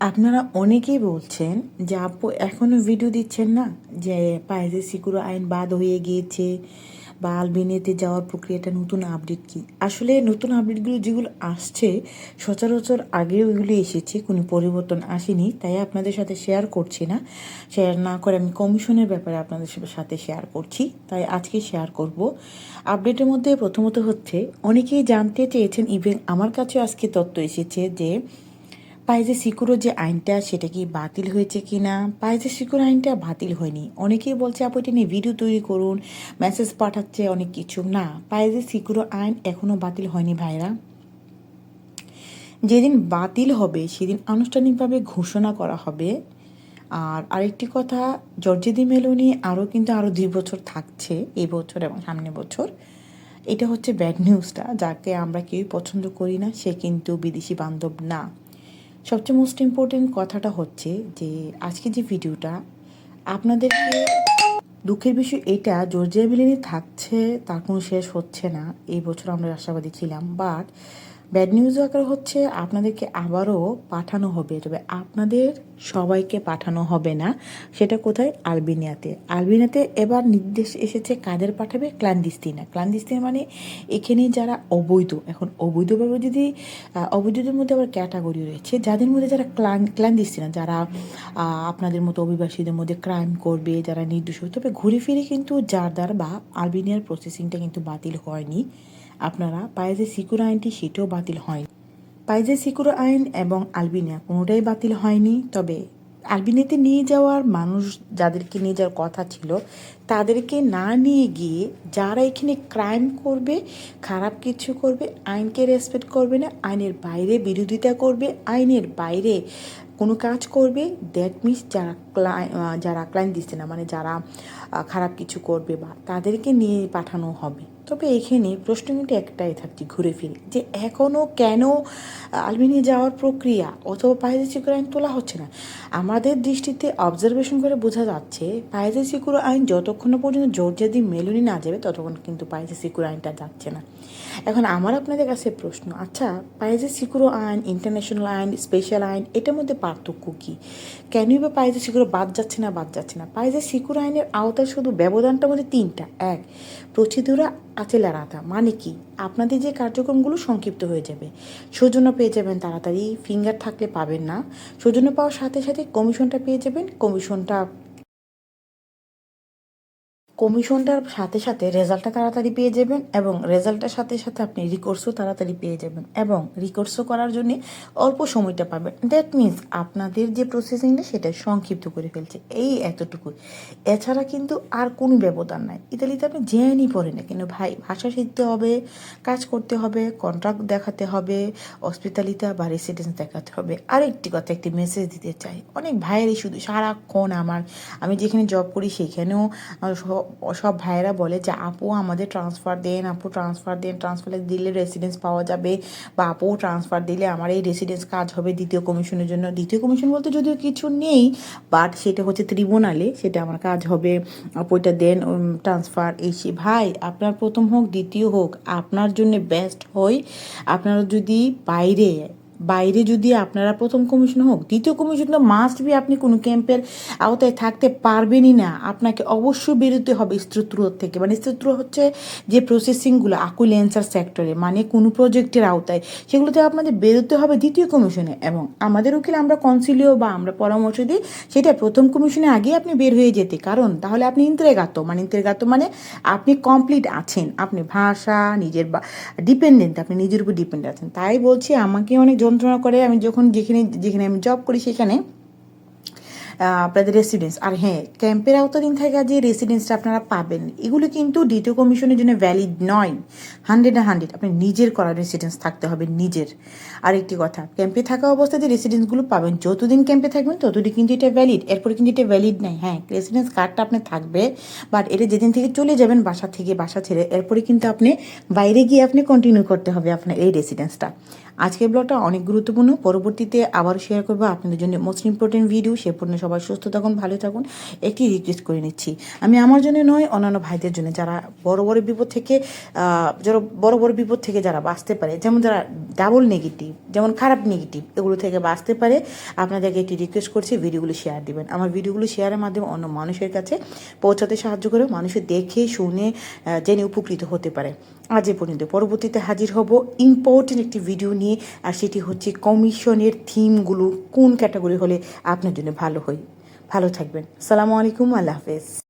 আপনারা অনেকেই বলছেন যে আপু এখনও ভিডিও দিচ্ছেন না যে পায়েসের সিকুরো আইন বাদ হয়ে গিয়েছে বা আলবেনিয়াতে যাওয়ার প্রক্রিয়াটা নতুন আপডেট কি? আসলে নতুন আপডেটগুলো যেগুলো আসছে, সচরাচর আগেও এগুলো এসেছে, কোনো পরিবর্তন আসেনি, তাই আপনাদের সাথে শেয়ার করছি না। শেয়ার না করে আমি কমিশনের ব্যাপারে আপনাদের সাথে শেয়ার করছি, তাই আজকে শেয়ার করব। আপডেটের মধ্যে প্রথমত হচ্ছে, অনেকেই জানতে চেয়েছেন ইভেন আমার কাছে আজকে তথ্য এসেছে যে পাইজে সিকুরো যে আইনটা, সেটা কি বাতিল হয়েছে কি না পাইজে সিকুর আইনটা বাতিল হয়নি। অনেকেই বলছে, আপু, এটা নিয়ে ভিডিও তৈরি করুন মেসেজ পাঠাচ্ছে, অনেক কিছু। না পাইজে সিকুরো আইন এখনও বাতিল হয়নি ভাইরা। যেদিন বাতিল হবে, সেদিন আনুষ্ঠানিকভাবে ঘোষণা করা হবে। আর আরেকটি কথা, জর্জেদি মেলোনি আরও কিন্তু আরও দুই বছর থাকছে, এই বছর এবং সামনে বছর। এটা হচ্ছে ব্যাড নিউজটা যাকে আমরা কেউই পছন্দ করি না, সে কিন্তু বিদেশি বান্ধব না। সবচেয়ে মোস্ট ইম্পর্টেন্ট কথাটা হচ্ছে যে, আজকে যে ভিডিওটা, আপনাদেরকে দুঃখের বিষয় এটা জর্জিয়া বিলিনি থাকছে, তার কোনো শেষ হচ্ছে না, এই বছর আমরা আশাবাদী ছিলাম বাট ব্যাড নিউজ আকার হচ্ছে আপনাদেরকে আবারও পাঠানো হবে। তবে আপনাদের সবাইকে পাঠানো হবে না। সেটা কোথায়? আলবেনিয়াতে। আলবেনিয়াতে এবার নির্দেশ এসেছে কাদের পাঠাবে? ক্লান্দিস্তিনা। ক্লান্দিস্তিনা মানে এখানে যারা অবৈধ। এখন অবৈধভাবে যদি অবৈধদের মধ্যে আবার ক্যাটাগরি রয়েছে, যাদের মধ্যে যারা ক্লান, ক্লান্দিস্তিনা, যারা আপনাদের মতো অভিবাসীদের মধ্যে ক্রাইম করবে, যারা নির্দোষ তবে ঘুরে ফিরে কিন্তু যার বা আলবেনিয়ার প্রসেসিংটা কিন্তু বাতিল হয়নি। আপনারা পায়েজে সিকুর আইনটি সেটাও বাতিল হয়নি। পাইজে সিকুর আইন এবং আলবিনিয়া কোনোটাই বাতিল হয়নি, তবে আলবিনিয়াতে নিয়ে যাওয়ার মানুষ যাদেরকে নিয়ে যাওয়ার কথা ছিল, তাদেরকে না নিয়ে গিয়ে যারা এখানে ক্রাইম করবে, খারাপ কিছু করবে, আইনকে রেসপেক্ট করবে না, আইনের বাইরে বিরোধিতা করবে, আইনের বাইরে কোনো কাজ করবে দ্যাট মিনস যারা ক্লাই যারা ক্লাইন্ট দিচ্ছে না মানে যারা খারাপ কিছু করবে বা তাদেরকে নিয়ে পাঠানো হবে। তবে এখানে প্রশ্ন কিন্তু একটাই থাকছে ঘুরে ফিরে, যে এখনও কেন আলবেনিয়া যাওয়ার প্রক্রিয়া অথবা পায়েজে সিকুর আইন তোলা হচ্ছে না? আমাদের দৃষ্টিতে অবজারভেশন করে বোঝা যাচ্ছে পায়েজে সিকুর আইন যতক্ষণ পর্যন্ত জর্জিয়া মেলুনি না যাবে, ততক্ষণ কিন্তু পায়েজে সিকুর আইনটা যাচ্ছে না। এখন আমার আপনাদের কাছে প্রশ্ন আচ্ছা পায়েজে সিকুরো আইন ইন্টারন্যাশনাল আইন স্পেশাল আইন, এটার মধ্যে পার্থক্য কী? কেনই বা পায়েজে সিকুরো বাদ যাচ্ছে না, বাদ যাচ্ছে না? পায়েজে সিকুরো আইনের আওতায় শুধু ব্যবধানটা মধ্যে তিনটা, এক প্রচিদুরা আচেলারাতা মানে কি? আপনাদের যে কার্যক্রমগুলো সংক্ষিপ্ত হয়ে যাবে। সৌজন্য পেয়ে যাবেন তাড়াতাড়ি ফিঙ্গার থাকলে পাবেন না। সৌজন্য পাওয়ার সাথে সাথে কমিশনটা পেয়ে যাবেন। কমিশনটা কমিশনটার সাথে সাথে রেজাল্টটা তাড়াতাড়ি পেয়ে যাবেন এবং রেজাল্টের সাথে সাথে আপনি রিকোর্সও তাড়াতাড়ি পেয়ে যাবেন এবং রিকোর্সও করার জন্য অল্প সময়টা পাবেন। দ্যাট মিনস আপনাদের যে প্রসেসিংটা সেটা সংক্ষিপ্ত করে ফেলছে। এই এতটুকু এছাড়া কিন্তু আর কোনো ব্যবধান নাই। ইতালিতে আপনি জেআইনি পড়ে না কিন্তু ভাই, ভাষা শিখতে হবে, কাজ করতে হবে কন্ট্রাক্ট দেখাতে হবে হসপিটালিটা বা রেসিডেন্স দেখাতে হবে। আর একটি কথা, একটি মেসেজ দিতে চাই। অনেক ভাইয়েরই শুধু, সারাক্ষণ আমার, আমি যেখানে জব করি সেখানেও সব ভাইয়েরা বলে যে, আপু, আমাদের ট্রান্সফার দেন, আপু ট্রান্সফার দেন ট্রান্সফার দিলে রেসিডেন্স পাওয়া যাবে বা আপু ট্রান্সফার দিলে আমার এই রেসিডেন্স কাজ হবে দ্বিতীয় কমিশনের জন্য। দ্বিতীয় কমিশন বলতে যদিও কিছু নেই বাট সেটা হচ্ছে ত্রিবুনালে সেটা আমার কাজ হবে। আপু, এটা দেন ট্রান্সফার এই ভাই, আপনার প্রথম হোক, দ্বিতীয় হোক, আপনার জন্য বেস্ট হয়। আপনারা যদি বাইরে বাইরে যদি আপনারা প্রথম কমিশন হোক, দ্বিতীয় কমিশন তো মাস্ট বি আপনি কোনো ক্যাম্পের আওতায় থাকতে পারবেনই না। আপনাকে অবশ্যই বেরোতে হবে স্ত্রোত্র থেকে। মানে স্ত্রোত্র হচ্ছে যে প্রসেসিংগুলো আকুলেন্সার সেক্টরে মানে কোনো প্রজেক্টের আওতায়। সেগুলোতে আপনাদের বেরোতে হবে দ্বিতীয় কমিশনে এবং আমাদের উকিল, আমরা কনসিলিও বা আমরা পরামর্শ দিই, সেটা প্রথম কমিশনে আগে আপনি বের হয়ে যেতে। কারণ তাহলে আপনি ইন্ত্রেগাত। মানে ইন্ত্রেগাত মানে আপনি কমপ্লিট আছেন। আপনি ভাষা, নিজের বা ডিপেন্ডেন্ট আপনি নিজের উপর ডিপেন্ডেন্ট আছেন। তাই বলছি, আমাকে অনেক যন্ত্রণা করে আমি যখন যেখানে যেখানে আমি জব করি সেখানে আপনাদের রেসিডেন্স আর হ্যাঁ ক্যাম্পের আওতাধীন থাকা যে রেসিডেন্সটা আপনারা পাবেন, এগুলো কিন্তু দ্বিতীয় কমিশনের জন্য ভ্যালিড নয়। হান্ড্রেড হান্ড্রেড আপনি নিজের করা রেসিডেন্স থাকতে হবে, নিজের। আরেকটি কথা ক্যাম্পে থাকা অবস্থায় যে রেসিডেন্সগুলো পাবেন, যতদিন ক্যাম্পে থাকবেন, ততদিন কিন্তু এটা ভ্যালিড এরপরে কিন্তু এটা ভ্যালিড নাই। হ্যাঁ রেসিডেন্স কার্ডটা আপনি থাকবে বাট এটা যেদিন থেকে চলে যাবেন বাসা থেকে বাসা ছেড়ে, এরপরে কিন্তু আপনি বাইরে গিয়ে আপনি কন্টিনিউ করতে হবে আপনার এই রেসিডেন্সটা আজকের ব্লগটা অনেক গুরুত্বপূর্ণ। পরবর্তীতে আবার শেয়ার করব আপনাদের জন্য মোস্ট ইম্পর্টেন্ট ভিডিও সে পর্যন্ত সবাই সুস্থ থাকুন, ভালো থাকুন। একটি রিকোয়েস্ট করে নিচ্ছি। আমি আমার জন্য নয়, অন্যান্য ভাইদের জন্য। যারা বড় বড় বিপদ থেকে যারা বড় বড় বিপদ থেকে যারা বাঁচতে পারে, যেমন যারা ডাবল নেগেটিভ যেমন খারাপ নেগেটিভ এগুলো থেকে বাঁচতে পারে, আপনাদেরকে একটি রিকোয়েস্ট করছি ভিডিওগুলো শেয়ার দিবেন। আমার ভিডিওগুলো শেয়ারের মাধ্যমে অন্য মানুষের কাছে পৌঁছাতে সাহায্য করে মানুষের দেখে, শুনে জেনে উপকৃত হতে পারে। আজ এ পর্যন্ত। পরবর্তীতে হাজির হব ইম্পর্টেন্ট একটি ভিডিও নিয়ে, আর সেটি হচ্ছে কমিশনের থিমগুলো কোন ক্যাটাগরি হলে আপনার জন্য ভালো হয়। ভালো থাকবেন। সালামু আলাইকুম, আল্লাহ হাফেজ।